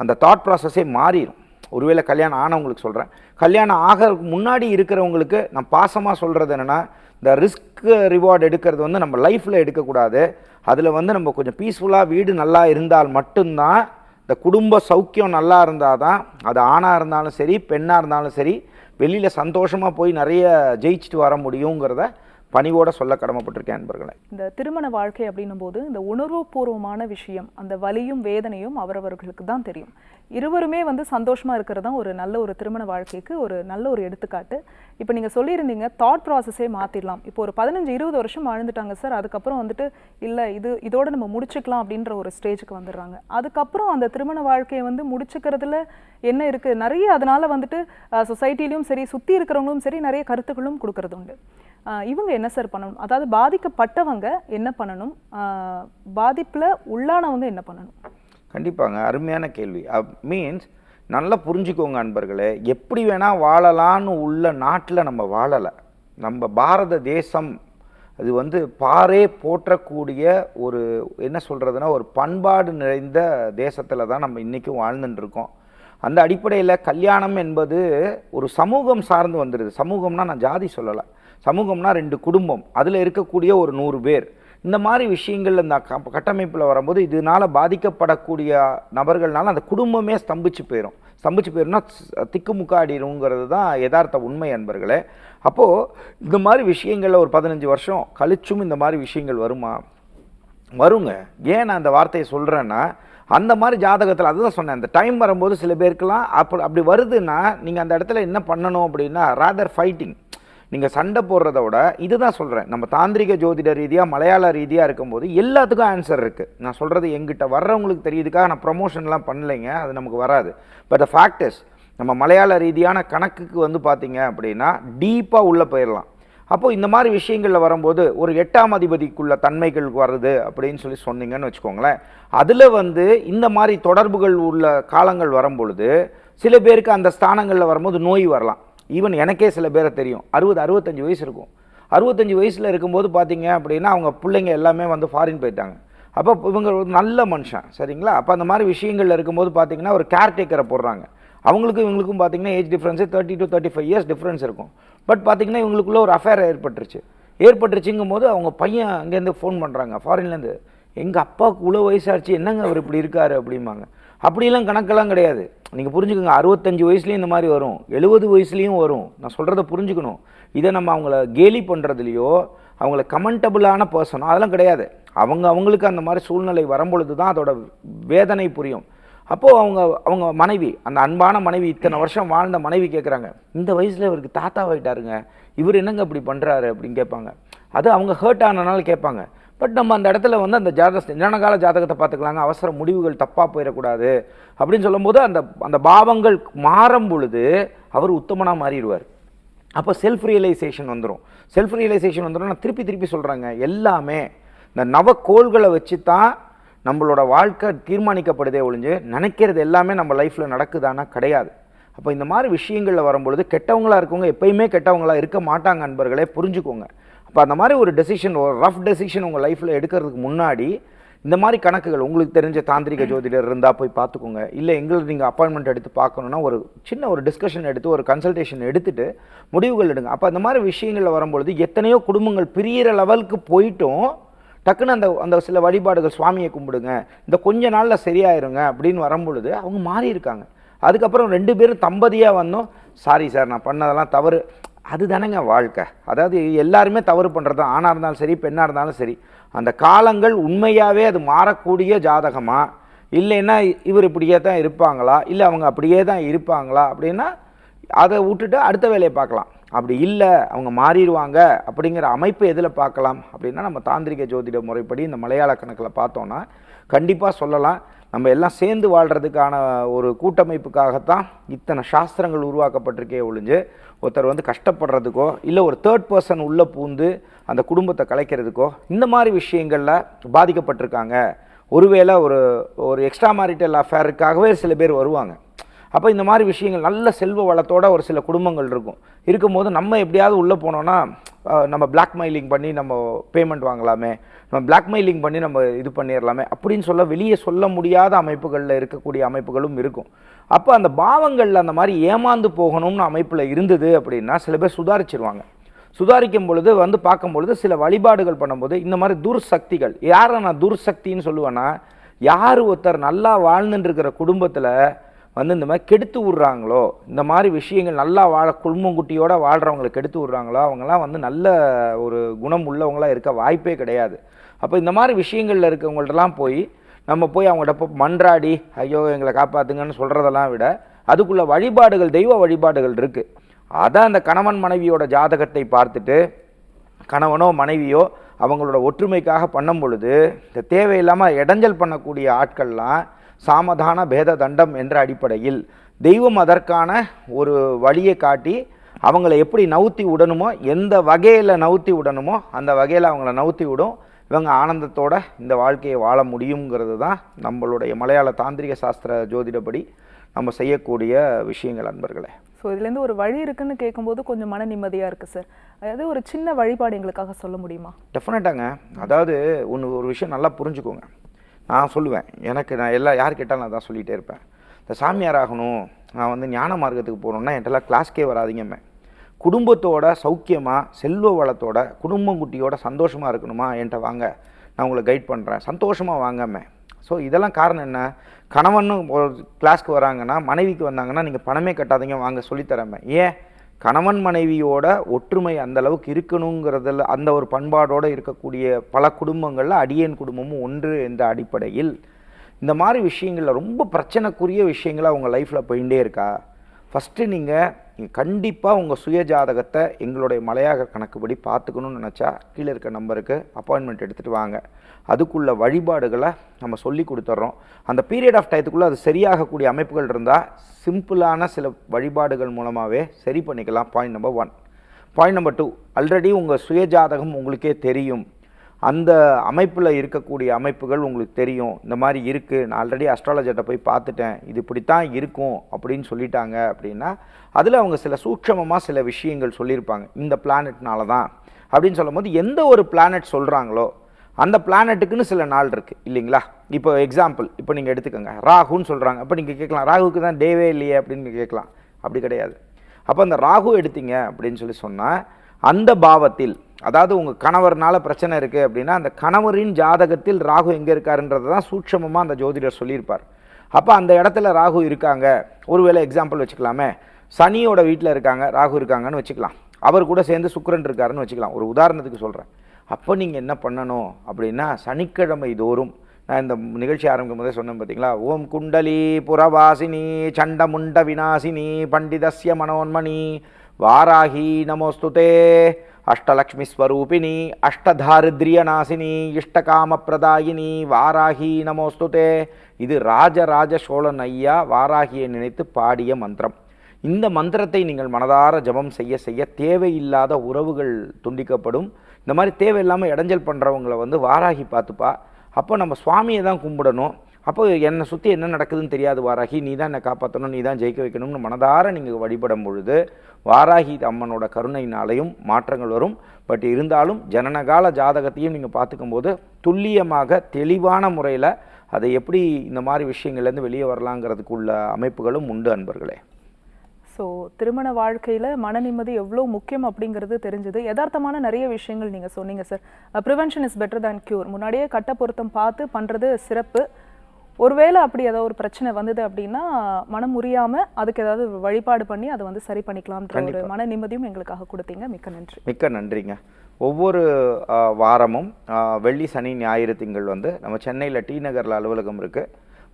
அந்த தாட் ப்ராசஸே மாறிடும் ஒருவேளை கல்யாணம் ஆனவங்களுக்கு சொல்கிறேன் கல்யாணம் ஆக முன்னாடி இருக்கிறவங்களுக்கு நான் பாசமாக சொல்கிறது என்னென்னா இந்த ரிஸ்க் ரிவார்டு எடுக்கிறது வந்து நம்ம லைஃப்பில் எடுக்கக்கூடாது. அதில் வந்து நம்ம கொஞ்சம் பீஸ்ஃபுல்லாக வீடு நல்லா இருந்தால் மட்டும்தான் இந்த குடும்ப சௌக்கியம் நல்லா இருந்தால் தான் அது ஆணாக இருந்தாலும் சரி பெண்ணாக இருந்தாலும் சரி வெளியில் சந்தோஷமாக போய் நிறைய ஜெயிச்சுட்டு வர முடியுங்கிறத பணிவோட சொல்ல கடமைப்பட்டிருக்கேன் நண்பர்களே. இந்த திருமண வாழ்க்கை அப்படின்னும் போது இந்த உணர்வுபூர்வமான விஷயம் அந்த வலியும் வேதனையும் அவரவர்களுக்கு தான் தெரியும். இருவருமே வந்து சந்தோஷமாக இருக்கிறது தான் ஒரு நல்ல ஒரு திருமண வாழ்க்கைக்கு ஒரு நல்ல ஒரு எடுத்துக்காட்டு. இப்போ நீங்கள் சொல்லியிருந்தீங்க தாட் ப்ராசஸே மாற்றிடலாம் இப்போ ஒரு பதினஞ்சு இருபது வருஷம் வாழ்ந்துட்டாங்க சார். அதுக்கப்புறம் வந்துட்டு இல்லை இது இதோட நம்ம முடிச்சுக்கலாம் அப்படின்ற ஒரு ஸ்டேஜுக்கு வந்துடுறாங்க. அதுக்கப்புறம் அந்த திருமண வாழ்க்கையை வந்து முடிச்சுக்கிறதுல என்ன இருக்குது நிறைய அதனால் வந்துட்டு சொசைட்டிலையும் சரி சுற்றி இருக்கிறவங்களும் சரி நிறைய கருத்துக்களும் கொடுக்கறது உண்டு. இவங்க என்ன சார் பண்ணணும்? அதாவது பாதிக்கப்பட்டவங்க என்ன பண்ணணும்? பாதிப்பில் உள்ளானவங்க என்ன பண்ணணும்? கண்டிப்பாங்க அருமையான கேள்வி. மீன்ஸ் நல்லா புரிஞ்சுக்கோங்க அன்பர்களே எப்படி வேணால் வாழலான்னு உள்ள நாட்டில் நம்ம வாழலை. நம்ம பாரத தேசம் அது வந்து பாரே போற்றக்கூடிய ஒரு என்ன சொல்கிறதுனா ஒரு பண்பாடு நிறைந்த தேசத்தில் தான் நம்ம இன்றைக்கும் வாழ்ந்துட்டுருக்கோம் அந்த அடிப்படையில் கல்யாணம் என்பது ஒரு சமூகம் சார்ந்து வந்துடுது சமூகம்னா நான் ஜாதி சொல்லலை. சமூகம்னா ரெண்டு குடும்பம். அதில் இருக்கக்கூடிய ஒரு நூறு பேர். இந்த மாதிரி விஷயங்கள் இந்த க- கட்டமைப்பில் வரும்போது இதனால் பாதிக்கப்படக்கூடிய நபர்கள்னால அந்த குடும்பமே ஸ்தம்பிச்சு போயிடும் ஸ்தம்பிச்சு போயிடும்னா திக்குமுக்காடிடுங்கிறது தான் யதார்த்த உண்மை அன்பர்களே. அப்போது இந்த மாதிரி விஷயங்களில் ஒரு பதினஞ்சு வருஷம் கழிச்சும் இந்த மாதிரி விஷயங்கள் வருமா? வருங்க. ஏன் நான் அந்த வார்த்தையை சொல்கிறேன்னா அந்த மாதிரி ஜாதகத்தில் அதுதான் சொன்னேன். அந்த டைம் வரும்போது சில பேருக்கெல்லாம் அப்படி அப்படி வருதுன்னா நீங்கள் அந்த இடத்துல என்ன பண்ணணும் அப்படின்னா ராதர் ஃபைட்டிங் நீங்கள் சண்டை போடுறத விட இதுதான் சொல்கிறேன் நம்ம தாந்திரிக ஜோதிட ரீதியாக மலையாள ரீதியாக இருக்கும்போது எல்லாத்துக்கும் ஆன்சர் இருக்குது நான் சொல்கிறது எங்கிட்ட வர்றவங்களுக்கு தெரியுதுக்காக நான் ப்ரொமோஷன்லாம் பண்ணலைங்க. அது நமக்கு வராது. பட் த ஃபேக்டர்ஸ் நம்ம மலையாள ரீதியான கணக்குக்கு வந்து பார்த்தீங்க அப்படின்னா டீப்பாக உள்ளே போயிடலாம் அப்போது இந்த மாதிரி விஷயங்களில் வரும்போது ஒரு எட்டாம் அதிபதிக்குள்ள தன்மைகள் வருது அப்படின்னு சொல்லி சொன்னீங்கன்னு வச்சுக்கோங்களேன். அதில் வந்து இந்த மாதிரி தொடர்புகள் உள்ள காலங்கள் வரும்பொழுது சில பேருக்கு அந்த ஸ்தானங்களில் வரும்போது நோய் வரலாம். ஈவன் எனக்கே சில பேரை தெரியும். அறுபது அறுபத்தஞ்சு வயசு இருக்கும். அறுபத்தஞ்சு வயசில் இருக்கும்போது பார்த்தீங்க அப்படின்னா அவங்க பிள்ளைங்க எல்லாமே வந்து ஃபாரின் போயிட்டாங்க. அப்போ இவங்க ஒரு நல்ல மனுஷன் சரிங்களா? அப்போ அந்த மாதிரி விஷயங்களில் இருக்கும்போது பார்த்தீங்கன்னா ஒரு கேர்டேக்கரை போடுறாங்க. அவங்களுக்கும் இவங்களுக்கும் பார்த்தீங்கன்னா age difference thirty to thirty five years difference இருக்கும். பட் பார்த்தீங்கன்னா இவங்களுக்குள்ளே ஒரு அஃபேர் ஏற்பட்டுருச்சு. ஏற்பட்டுருச்சுங்கும் போது அவங்க பையன் அங்கேருந்து ஃபோன் பண்ணுறாங்க ஃபாரின்லேருந்து எங்கள் அப்பாவுக்கு இவ்வளோ வயசாச்சு என்னங்க அவர் இப்படி இருக்காரு? அப்படிம்பாங்க. அப்படிலாம் கணக்கெல்லாம் கிடையாது. நீங்கள் புரிஞ்சுக்கோங்க அறுபத்தஞ்சு வயசுலேயும் இந்த மாதிரி வரும். எழுபது வயசுலேயும் வரும். நான் சொல்கிறத புரிஞ்சுக்கணும். இதை நம்ம அவங்கள கேலி பண்ணுறதுலையோ அவங்கள கமெண்டபுளான பர்சனோ அதெல்லாம் கிடையாது. அவங்க அவங்களுக்கு அந்த மாதிரி சூழ்நிலை வரும்பொழுது தான் அதோட வேதனை புரியும். அப்போது அவங்க அவங்க மனைவி அந்த அன்பான மனைவி இத்தனை வருஷம் வாழ்ந்த மனைவி கேட்குறாங்க இந்த வயசில் இவருக்கு தாத்தாவாயிட்டாருங்க இவர் என்னங்க இப்படி பண்ணுறாரு அப்படின்னு கேட்பாங்க. அது அவங்க ஹர்ட் ஆனனால கேட்பாங்க. பட் நம்ம அந்த இடத்துல வந்து அந்த ஜாத ஜனகால ஜாதகத்தை பார்த்துக்கலாங்க? அவசர முடிவுகள் தப்பாக போயிடக்கூடாது. அப்படின்னு சொல்லும்போது அந்த அந்த பாவங்கள் மாறும் பொழுது அவர் உத்தமனாக மாறிடுவார். அப்போ செல்ஃப் ரியலைசேஷன் வந்துடும் செல்ஃப் ரியலைசேஷன் வந்துடும் நான் திருப்பி திருப்பி சொல்கிறேங்க எல்லாமே. இந்த நவக்கோள்களை வச்சு தான் நம்மளோட வாழ்க்கை தீர்மானிக்கப்படுதே ஒழிஞ்சு நினைக்கிறது எல்லாமே நம்ம லைஃப்பில் நடக்குதானா கிடையாது. அப்போ இந்த மாதிரி விஷயங்களில் வரும்பொழுது கெட்டவங்களா இருக்கவங்க எப்பயுமே கெட்டவங்களா இருக்க மாட்டாங்க நண்பர்களே. புரிஞ்சுக்கோங்க. அப்போ அந்த மாதிரி ஒரு டெசிஷன் ஒரு ரஃப் டெசிஷன் உங்கள் லைஃப்பில் எடுக்கிறதுக்கு முன்னாடி இந்த மாதிரி கணக்குகள் உங்களுக்கு தெரிஞ்ச தாந்திரிக ஜோதிடர் இருந்தால் போய் பார்த்துக்கோங்க இல்லை எங்களுக்கு நீங்கள் அப்பாயின்மெண்ட் எடுத்து பார்க்கணுன்னா ஒரு சின்ன ஒரு டிஸ்கஷன் எடுத்து ஒரு கன்சல்டேஷன் எடுத்துட்டு முடிவுகள் எடுங்க. அப்போ அந்த மாதிரி விஷயங்களில் வரும்பொழுது எத்தனையோ குடும்பங்கள் பிரியிற லெவலுக்கு போயிட்டும் டக்குன்னு அந்த அந்த சில வழிபாடுகள் சுவாமியை கும்பிடுங்க இந்த கொஞ்ச நாளில் சரியாயிருங்க அப்படின்னு வரும்பொழுது அவங்க மாறி இருக்காங்க அதுக்கப்புறம் ரெண்டு பேரும் தம்பதியாக வந்தோம். சாரி சார் நான் பண்ணதெல்லாம் தவறு. அதுதானேங்க வாழ்க்கை. அதாவது எல்லாருமே தவறு பண்ணுறது தான். ஆணாக இருந்தாலும் சரி பெண்ணாக இருந்தாலும் சரி. அந்த காலங்கள் உண்மையாகவே அது மாறக்கூடிய ஜாதகமாக இல்லைன்னா இவர் இப்படியே தான் இருப்பாங்களா? இல்லை அவங்க அப்படியே தான் இருப்பாங்களா? அப்படின்னா அதை விட்டுட்டு அடுத்த வேலையை பார்க்கலாம். அப்படி இல்லை அவங்க மாறிடுவாங்க அப்படிங்கிற அமைப்பு எதில் பார்க்கலாம்? அப்படின்னா நம்ம தாந்திரிக ஜோதிட முறைப்படி இந்த மலையாள கணக்கில் பார்த்தோன்னா கண்டிப்பாக சொல்லலாம். நம்ம எல்லாம் சேர்ந்து வாழ்கிறதுக்கான ஒரு கூட்டமைப்புக்காகத்தான் இத்தனை சாஸ்திரங்கள் உருவாக்கப்பட்டிருக்கே ஒழிஞ்சு ஒருத்தர் வந்து கஷ்டப்படுறதுக்கோ இல்லை ஒரு தேர்ட் பர்சன் உள்ளே பூந்து அந்த குடும்பத்தை கலைக்கிறதுக்கோ இந்த மாதிரி விஷயங்களில் பாதிக்கப்பட்டிருக்காங்க. ஒருவேளை ஒரு ஒரு எக்ஸ்ட்ரா மேரிட்டல் அஃபேருக்காகவே சில பேர் வருவாங்க. அப்போ இந்த மாதிரி விஷயங்கள் நல்ல செல்வ வளத்தோட ஒரு சில குடும்பங்கள் இருக்கும். இருக்கும்போது நம்ம எப்படியாவது உள்ளே போனோன்னா நம்ம பிளாக்மெயிலிங் பண்ணி நம்ம பேமெண்ட் வாங்கலாமே நம்ம பிளாக்மெயிலிங் பண்ணி நம்ம இது பண்ணிடலாமே அப்படின்னு சொல்ல வெளியே சொல்ல முடியாத அமைப்புகளில் இருக்கக்கூடிய அமைப்புகளும் இருக்கும். அப்போ அந்த பாவங்களில் அந்த மாதிரி ஏமாந்து போகணும்னு அமைப்பில் இருந்தது அப்படின்னா சில பேர் சுதாரிச்சிருவாங்க. சுதாரிக்கும் பொழுது வந்து பார்க்கும் பொழுது சில வழிபாடுகள் பண்ணும்போது இந்த மாதிரி துர்சக்திகள் யாரை நான் துர்சக்தின்னு சொல்லுவேன்னா யார் ஒருத்தர் நல்லா வாழ்ந்துட்டு இருக்கிற குடும்பத்தில் வந்து இந்த மாதிரி கெடுத்து விட்றாங்களோ இந்த மாதிரி விஷயங்கள் நல்லா வாழ குடும்பங்குட்டியோட வாழ்கிறவங்களை கெடுத்து விட்றாங்களோ அவங்கெல்லாம் வந்து நல்ல ஒரு குணம் உள்ளவங்களாக இருக்க வாய்ப்பே கிடையாது. அப்போ இந்த மாதிரி விஷயங்களில் இருக்கவங்கள்ட்டலாம் போய் நம்ம போய் அவங்கள்ட்ட மன்றாடி ஐயோ எங்களை காப்பாற்றுங்கன்னு சொல்கிறதெல்லாம் விட அதுக்குள்ள வழிபாடுகள் தெய்வ வழிபாடுகள் இருக்குது அதை அந்த கணவன் மனைவியோட ஜாதகத்தை பார்த்துட்டு கணவனோ மனைவியோ அவங்களோட ஒற்றுமைக்காக பண்ணும் பொழுது இந்த தேவையில்லாமல் இடைஞ்சல் பண்ணக்கூடிய ஆட்கள்லாம் சாமதான பேத தண்டம் என்ற அடிப்படையில் தெய்வம் அதற்கான ஒரு வழியை காட்டி அவங்கள எப்படி நவுத்தி விடணுமோ எந்த வகையில் நவுத்தி விடணுமோ அந்த வகையில் அவங்கள நவுத்தி விடும். இவங்க ஆனந்தத்தோட இந்த வாழ்க்கையை வாழ முடியுங்கிறது தான் நம்மளுடைய மலையாள தாந்திரிக சாஸ்திர ஜோதிடப்படி நம்ம செய்யக்கூடிய விஷயங்கள் அன்பர்களே. ஸோ இதுலேருந்து ஒரு வழி இருக்குன்னு கேட்கும்போது கொஞ்சம் மன நிம்மதியாக இருக்குது சார் அதாவது ஒரு சின்ன வழிபாடு எங்களுக்காக சொல்ல முடியுமா? டெஃபினட்டாங்க அதாவது ஒன்று ஒரு விஷயம் நல்லா புரிஞ்சுக்கோங்க. நான் சொல்லுவேன். எனக்கு நான் எல்லா யார் கேட்டாலும் நான் தான் சொல்லிகிட்டே இருப்பேன். இந்த சாமியார் ஆகணும் நான் வந்து ஞான மார்க்கத்துக்கு போகணுன்னா என்கிட்டலாம் கிளாஸ்க்கே வராதீங்கம்மே குடும்பத்தோட சௌக்கியமாக செல்வ வளத்தோட குடும்பங்குட்டியோட சந்தோஷமாக இருக்கணுமா? என்கிட்ட வாங்க. நான் உங்களை கைட் பண்ணுறேன் சந்தோஷமாக வாங்கம்மே ஸோ இதெல்லாம் காரணம் என்ன? கணவன் கிளாஸ்க்கு வராங்கன்னா மனைவிக்கு வந்தாங்கன்னா நீங்கள் பணமே கட்டாதீங்க வாங்க சொல்லித்தரமே ஏன்? கணவன் மனைவியோட ஒற்றுமை அந்த அளவுக்கு இருக்கணுங்கிறதுல அந்த ஒரு பண்பாடோடு இருக்கக்கூடிய பல குடும்பங்களில் அடியேன் குடும்பமும் ஒன்று என்ற அடிப்படையில் இந்த மாதிரி விஷயங்களில் ரொம்ப பிரச்சனைக்குரிய விஷயங்கள் அவங்க லைஃப்பில் போயிட்டே இருக்கா? ஃபஸ்ட்டு நீங்கள் கண்டிப்பாக உங்கள் சுய ஜாதகத்தை எங்களுடைய மலையாக கணக்குப்படி பார்த்துக்கணும்னு நினச்சா கீழே இருக்க நம்பருக்கு அப்பாயின்மெண்ட் எடுத்துகிட்டு வாங்க. அதுக்குள்ள வழிபாடுகளை நம்ம சொல்லி கொடுத்துட்றோம் அந்த பீரியட் ஆஃப் டயத்துக்குள்ளே அது சரியாகக்கூடிய அமைப்புகள் இருந்தால் சிம்பிளான சில வழிபாடுகள் மூலமாகவே சரி பண்ணிக்கலாம். Point number one point number two already உங்கள் சுய ஜாதகம் உங்களுக்கே தெரியும். அந்த அமைப்பில் இருக்கக்கூடிய அமைப்புகள் உங்களுக்கு தெரியும். இந்த மாதிரி இருக்குது நான் ஆல்ரெடி அஸ்ட்ராலஜர்கிட்ட போய் பார்த்துட்டேன். இது இப்படித்தான் இருக்கும் அப்படின்னு சொல்லிட்டாங்க அப்படின்னா அதில் அவங்க சில சூட்சமமாக சில விஷயங்கள் சொல்லியிருப்பாங்க. இந்த பிளானட்னால தான் அப்படின்னு சொல்லும்போது எந்த ஒரு பிளானட் சொல்கிறாங்களோ அந்த பிளானட்டுக்குன்னு சில நாள் இருக்குது இல்லைங்களா? இப்போ எக்ஸாம்பிள் இப்போ நீங்கள் எடுத்துக்கோங்க. ராகுன்னு சொல்கிறாங்க அப்போ நீங்கள் கேட்கலாம் ராகுக்கு தான் டேவே இல்லையே அப்படின்னு கேட்கலாம். அப்படி கிடையாது. அப்போ அந்த ராகு எடுத்தீங்க அப்படின்னு சொல்லி சொன்னால் அந்த பாவத்தில் அதாவது உங்கள் கணவர்னால பிரச்சனை இருக்குது அப்படின்னா அந்த கணவரின் ஜாதகத்தில் ராகு எங்கே இருக்காருன்றதை தான் சூட்சமமாக அந்த ஜோதிடர் சொல்லியிருப்பார். அப்போ அந்த இடத்துல ராகு இருக்காங்க. ஒருவேளை எக்ஸாம்பிள் வச்சுக்கலாமே. சனியோட வீட்டில் இருக்காங்க ராகு இருக்காங்கன்னு வச்சுக்கலாம். அவர் கூட சேர்ந்து சுக்கரன் இருக்காருன்னு வச்சுக்கலாம். ஒரு உதாரணத்துக்கு சொல்கிறேன் அப்போ நீங்கள் என்ன பண்ணணும் அப்படின்னா சனிக்கிழமை தோறும் நான் இந்த நிகழ்ச்சி ஆரம்பிக்கும் போதே சொன்னேன் பார்த்தீங்களா ஓம் குண்டலி புறவாசினி சண்டமுண்ட விநாசினி பண்டிதஸ்ய மனோன்மணி வாராகி நமோஸ்துதே அஷ்டலக்ஷ்மி ஸ்வரூபிணி அஷ்டதாரித்ரிய நாசினி இஷ்டகாம பிரதாயினி வாராகி நமோஸ்துதே இது ராஜராஜ சோழன் ஐயா வாராகியை நினைத்து பாடிய மந்திரம். இந்த மந்திரத்தை நீங்கள் மனதார ஜெபம் செய்ய செய்ய தேவையில்லாத உறவுகள் துண்டிக்கப்படும். இந்த மாதிரி தேவையில்லாமல் இடைஞ்சல் பண்ணுறவங்களை வந்து வாராகி பார்த்துப்பா. அப்போ நம்ம சுவாமியை தான் கும்பிடணும். அப்போ என்னை சுற்றி என்ன நடக்குதுன்னு தெரியாது வாராகி. நீ தான் என்னை காப்பாற்றணும் நீ தான் ஜெயிக்க வைக்கணும்னு மனதார நீங்கள் வழிபடும் பொழுது வாராகி அம்மனோட கருணையினாலையும் மாற்றங்கள் வரும். பட் இருந்தாலும் ஜனனகால ஜாதகத்தையும் நீங்கள் பார்த்துக்கும் போது துல்லியமாக தெளிவான முறையில் அதை எப்படி இந்த மாதிரி விஷயங்கள்லேருந்து வெளியே வரலாங்கிறதுக்குள்ள அமைப்புகளும் உண்டு அன்பர்களே. ஸோ திருமண வாழ்க்கையில் மன நிம்மதி எவ்வளோ முக்கியம் அப்படிங்கிறது தெரிஞ்சது. யதார்த்தமான நிறைய விஷயங்கள் நீங்கள் சொன்னீங்க sir prevention is better than cure முன்னாடியே கட்ட பொருத்தம் பார்த்து பண்ணுறது சிறப்பு. ஒருவேளை அப்படி ஏதாவது ஒரு பிரச்சனை வந்தது அப்படின்னா மனம் முறியாமல் அதுக்கு ஏதாவது வழிபாடு பண்ணி அதை வந்து சரி பண்ணிக்கலாம்ன்ற ஒரு மன நிம்மதியும் எங்களுக்காக கொடுத்தீங்க. மிக்க நன்றி. மிக்க நன்றிங்க. ஒவ்வொரு வாரமும் வெள்ளி சனி ஞாயிறு திங்கள் வந்து நம்ம சென்னையில் டி நகரில் அலுவலகம் இருக்குது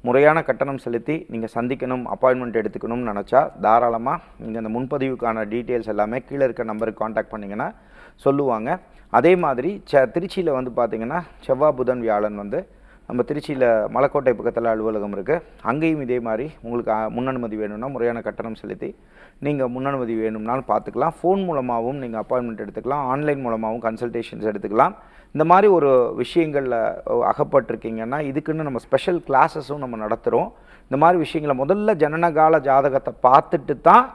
முறையான கட்டணம் செலுத்தி நீங்கள் சந்திக்கணும் அப்பாயின்மெண்ட் எடுத்துக்கணும்னு நினச்சா தாராளமாக நீங்கள் அந்த முன்பதிவுக்கான டீட்டெயில்ஸ் எல்லாமே கீழே இருக்க நம்பருக்கு காண்டாக்ட் பண்ணிங்கன்னா சொல்லுவாங்க. அதே மாதிரி செ திருச்சியில் வந்து பார்த்தீங்கன்னா செவ்வாய் புதன் வியாழன் வந்து நம்ம திருச்சியில் மலைக்கோட்டை பக்கத்தில் அலுவலகம் இருக்குது அங்கேயும் இதே மாதிரி உங்களுக்கு முன்னனுமதி முன் அனுமதி வேணும்னா முறையான கட்டணம் செலுத்தி நீங்கள் முன்னனுமதி வேணும்னாலும் பார்த்துக்கலாம் ஃபோன் மூலமாகவும் நீங்கள் அப்பாயின்மெண்ட் எடுத்துக்கலாம். ஆன்லைன் மூலமாகவும் கன்சல்டேஷன்ஸ் எடுத்துக்கலாம். இந்த மாதிரி ஒரு விஷயங்களில் அகப்பட்டிருக்கீங்கன்னா இதுக்குன்னு நம்ம ஸ்பெஷல் கிளாஸஸும் நம்ம நடத்துகிறோம் இந்த மாதிரி விஷயங்களை முதல்ல ஜனனகால ஜாதகத்தை பார்த்துட்டு தான்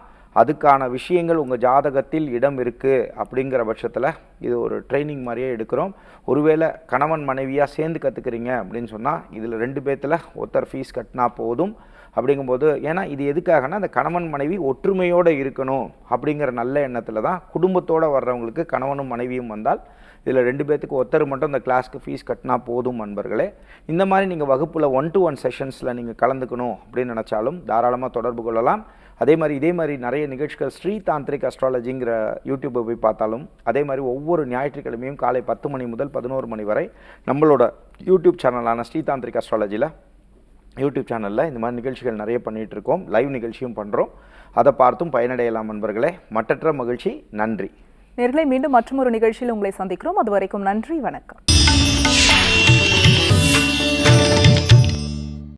அதுக்கான விஷயங்கள் உங்கள் ஜாதகத்தில் இடம் இருக்குது அப்படிங்கிற பட்சத்தில் இது ஒரு ட்ரைனிங் மாதிரியே எடுக்கிறோம். ஒருவேளை கணவன் மனைவியாக சேர்ந்து கற்றுக்குறீங்க அப்படின்னு சொன்னால் இதில் ரெண்டு பேர்த்தில் ஒருத்தர் ஃபீஸ் கட்டினா போதும் அப்படிங்கும்போது ஏன்னா இது எதுக்காகனா அந்த கணவன் மனைவி ஒற்றுமையோடு இருக்கணும் அப்படிங்கிற நல்ல எண்ணத்தில் தான் குடும்பத்தோடு வர்றவங்களுக்கு கணவனும் மனைவியும் வந்தால் இதில் ரெண்டு பேர்த்துக்கு ஒருத்தர் மட்டும் இந்த கிளாஸ்க்கு ஃபீஸ் கட்டினா போதும் நண்பர்களே. இந்த மாதிரி நீங்கள் வகுப்பில் ஒன் டு ஒன் செஷன்ஸில் நீங்கள் கலந்துக்கணும் அப்படின்னு நினச்சாலும் தாராளமாக தொடர்பு கொள்ளலாம். அதே மாதிரி இதே மாதிரி நிறைய நிகழ்ச்சிகள் ஸ்ரீ தாந்திரிக் அஸ்ட்ராலஜிங்கிற யூடியூப்பை போய் பார்த்தாலும் அதே மாதிரி ஒவ்வொரு ஞாயிற்றுக்கிழமையும் காலை பத்து மணி முதல் பதினோரு மணி வரை நம்மளோட யூடியூப் சேனலான ஸ்ரீ தாந்திரிக் அஸ்ட்ராலஜியில் யூடியூப் சேனலில் இந்த மாதிரி நிகழ்ச்சிகள் நிறைய பண்ணிகிட்ருக்கோம். லைவ் நிகழ்ச்சியும் பண்ணுறோம் அதை பார்த்தும் பயனடையலாம் நண்பர்களே. மட்டற்ற மகிழ்ச்சி. நன்றி. நேர்களை மீண்டும் மற்றொரு நிகழ்ச்சியில் உங்களை சந்திக்கிறோம். அது வரைக்கும் நன்றி. வணக்கம்.